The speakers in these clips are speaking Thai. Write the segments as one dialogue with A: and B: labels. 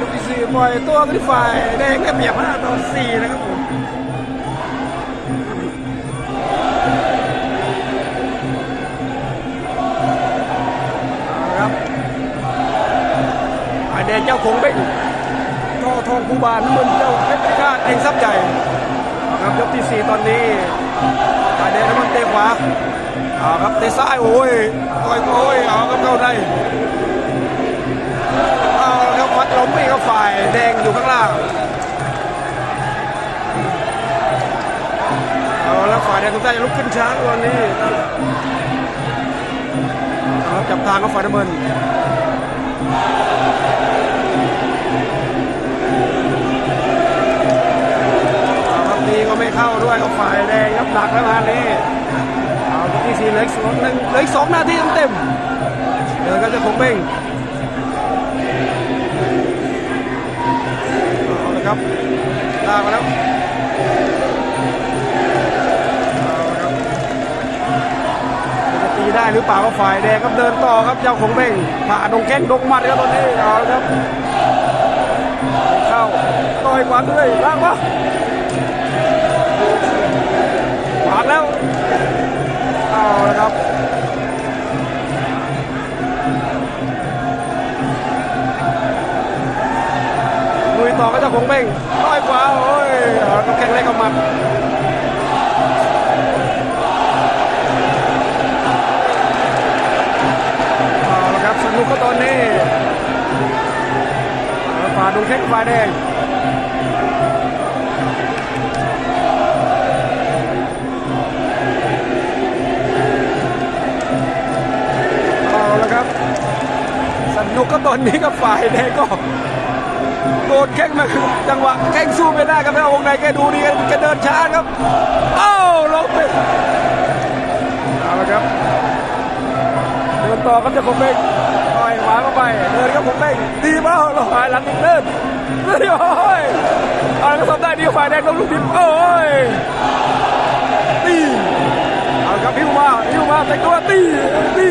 A: ยกที่สี่ปล่อยตัวที่ฝ่ายแดงได้เปรียบห้าต่อสี่นะครับผมครับฝ่ายแดงเจ้าคงเบ้งท่อทองภูบาลน้ำมันเจ้าเพชรพิฆาตเองซับใหญ่ครับยกที่สี่ตอนนี้ฝ่ายแดงน้ำมันเตะขวาเอาครับเตะซ้ายโอ้ยต่อยโอ้ยเอาครับเข้าได้ แล้วฝ่ายแดงทุกท่านจะลุกขึ้นช้าวันนี้เอาละจับทางก็ฝ่ายน้ำเงินครับดีก็ไม่เข้าด้วยก็ฝ่ายแดงครับหนักแล้วงานี้เอายกที่สี่เหลืออีกสองหนึ่งเหลือสองนาทีเต็มเดินก็จะคงเบ้งเอาละครับลากมาแล้ว ได้หรือเปล่าก็ฝ่ายแดงครับเดินต่อครับเจ้าของเบ่งผ่าดงแข้งดงมัดครับตอนนี้เอาละครับเข้าต่อยขวาด้วยลากมาขวางแล้วเอาละครับลุยต่อก็เจะคงเบ้งร้อยกว่าโอ้ยเอาก็แข็งแรงกับมัน นุกก็ตอนนี้ฝ่าดงแข้งฝ่ายแดงเอาละครับ สนุกก็ตอนนี้กับฝ่ายแดงก็โดนแข้งมาจังหวะแข้งสู้ไม่ได้ครับแล้ววงในแกดูดีแกเดินช้าครับเอ้าลงไปเอาละครับ เดินต่อครับเจะคงเบง ต่อยวาเข้าไปเดินครับผมเบ้งดีมากลงหายหลังอีกเดินเดินโอ้ยอะครับทำได้ดีฝ่ายแดงลงลูกทิพย์โอ้ยตีเอาครับพิ้วมาพิ้วมาแต่งตัวตีตี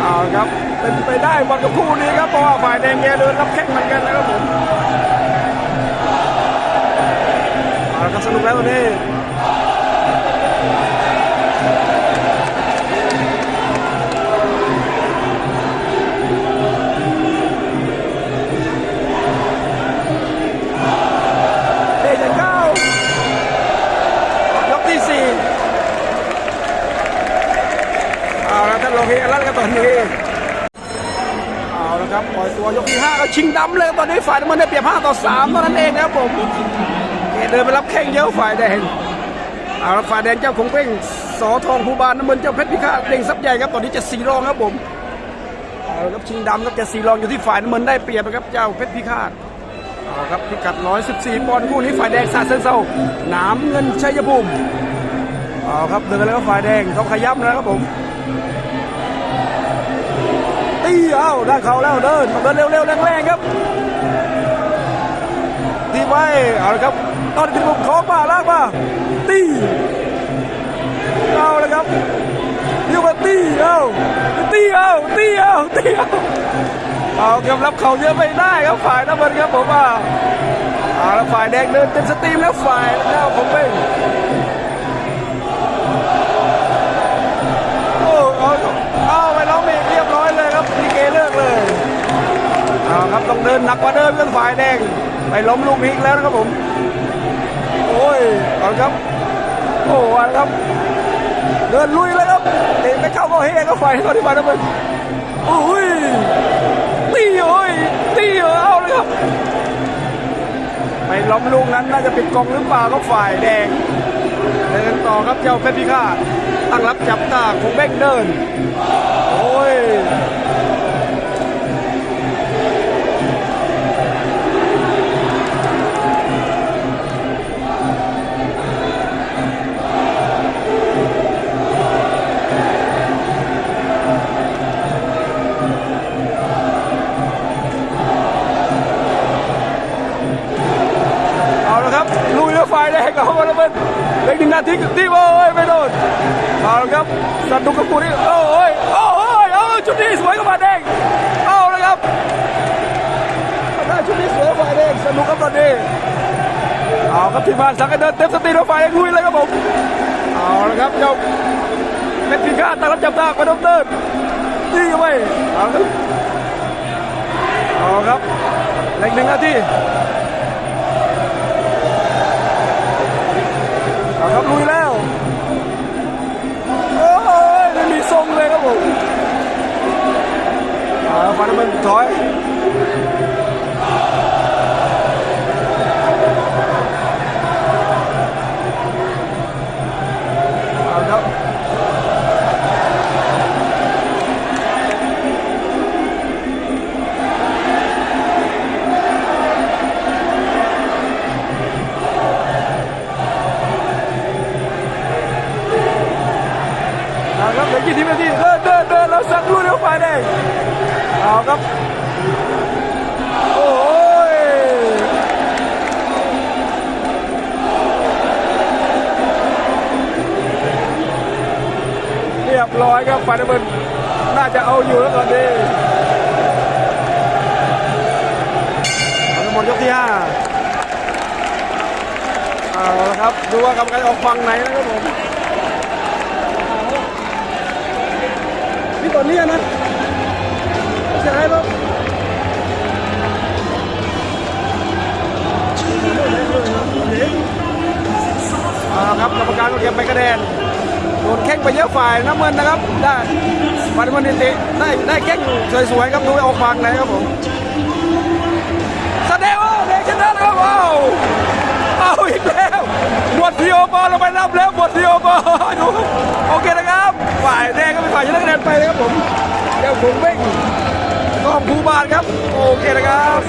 A: เอาครับเป็นไปได้บอลกับคู่นี้ครับเพราะว่าฝ่ายแดงแกเดินรับแข้งเหมือนกันนะครับผมเอาครับสนุกแล้ววันนี้านโลเฮลั่นกันตอนนี้เอาละครับปล่อยตัวยกที่5ก็ชิงดำเลยตอนนี้ฝ่ายน้ำเงินได้เปรียบ5ต่อ3เท่านั้นเองนะครับผมเกเดินไปรับแข้งเยอะฝ่ายแดงเอาละฝ่ายแดงเจ้าคงเป้งสอทองภูบาลน้ำเงินเจ้าเพชรพิฆาตเด้งซับใหญ่ครับตอนนี้จะสีรองครับผมเอาละครับชิงดำครับจะสีรองอยู่ที่ฝ่ายน้ำเงินได้เปรียบนะครับเจ้าเพชรพิฆาตเอาครับพิกัด 114 ปอนด์คู่นี้ฝ่ายแดงสาดเซนเซาหนามเงินชัยภูมิเอาครับเดินแล้วก็ฝ่ายแดงต้องขยับนะครับผม ตีเอาได้เขาแล้วเดินเดินเร็วๆแรงๆครับตีไว้เอาละครับตอนที่ผมคล้องมาลากมาตีเอาละครับเรียกว่าตีเอาตีเอาตีเอาตีเอาเอาเกือบรับเขาเยอะไม่ได้ครับฝ่ายน้ำเงินครับผมว่าเอาละฝ่ายแดงเดินเต็มสตรีมแล้วฝ่ายแล้วผมเป็น นหนักกว่าเดิมเรื่องฝ่ายแดงไปล้มลูกนี้อีกแล้วนะครับผม โอ้ยเอาครับ โอ้เอาครับ เดินลุยเลยครับเตะไปเข้าก็เฮก็ฝ่ายก็ที่ฝ่ายน้ำเงินโอ้ยตีโอ้ยตีเอาเลยครับไปล้มลูกนั้นน่าจะปิดกองหรือเปล่าก็ฝ่ายแดงเดินต่อครับเจ้าเพชรพิฆาตตั้งรับจับตาคงเบ้งเดิน โอ้ย แรกของวอลเบิร์นเล็กหนึ่งนาทีตีโอ้ยไม่โดนเอาละครับสัตว์ดุกับกูนี่โอ้ยโอ้ยโอ้ยจุดนี้สวยกับมาแดงเอาเลยครับได้ชุดนี้สวยกว่ายแดงสนุกครับตอนนี้เอาครับทีมงานสังเกตเดินเต็มสตีรถไฟงลุยเลยครับผมเอาละครับเจ้าเป็นพิฆาตตาลับจับตาไปดมเติร์นตีกันไปเอาลครับเอาครับเล็กหนึ่งนาที ครับลุยแล้วโอ้ยไม่มีทรงเลยครับผมเอาฟันมันถอย เลี้ยวไดงเอาครับโอ้ยเรียบร้อยครับไฟน้ำมันน่าจะเอาอยู่แล้วตอนนี้เอาละหมดยกที่ห้าเอาละครับดูว่ากรรมการออกฝั่งไหนนะครับผมพี่ตอนนี้นะ ครับครับกรรมการก็เก็บไปคะแนนโดนแข้งไปเยอะฝ่ายน้ำเงินนะครับ ได้ปันมันนิติได้ได้แข้งสวยๆครับดูออกฟังไหนครับผมแสดงว่าเด็กชนะแล้วครับว้าวเอาอีกแล้วหมดทีโอปอเราไปนับแล้วหมดทีโอปอลดูโอเคนะครับฝ่ายแดงก็เป็นฝ่ายชนะคะแนนไปเลยครับผมเดี๋ยวผมเบ้ง ของภูบาทครับ โอเคนะครับ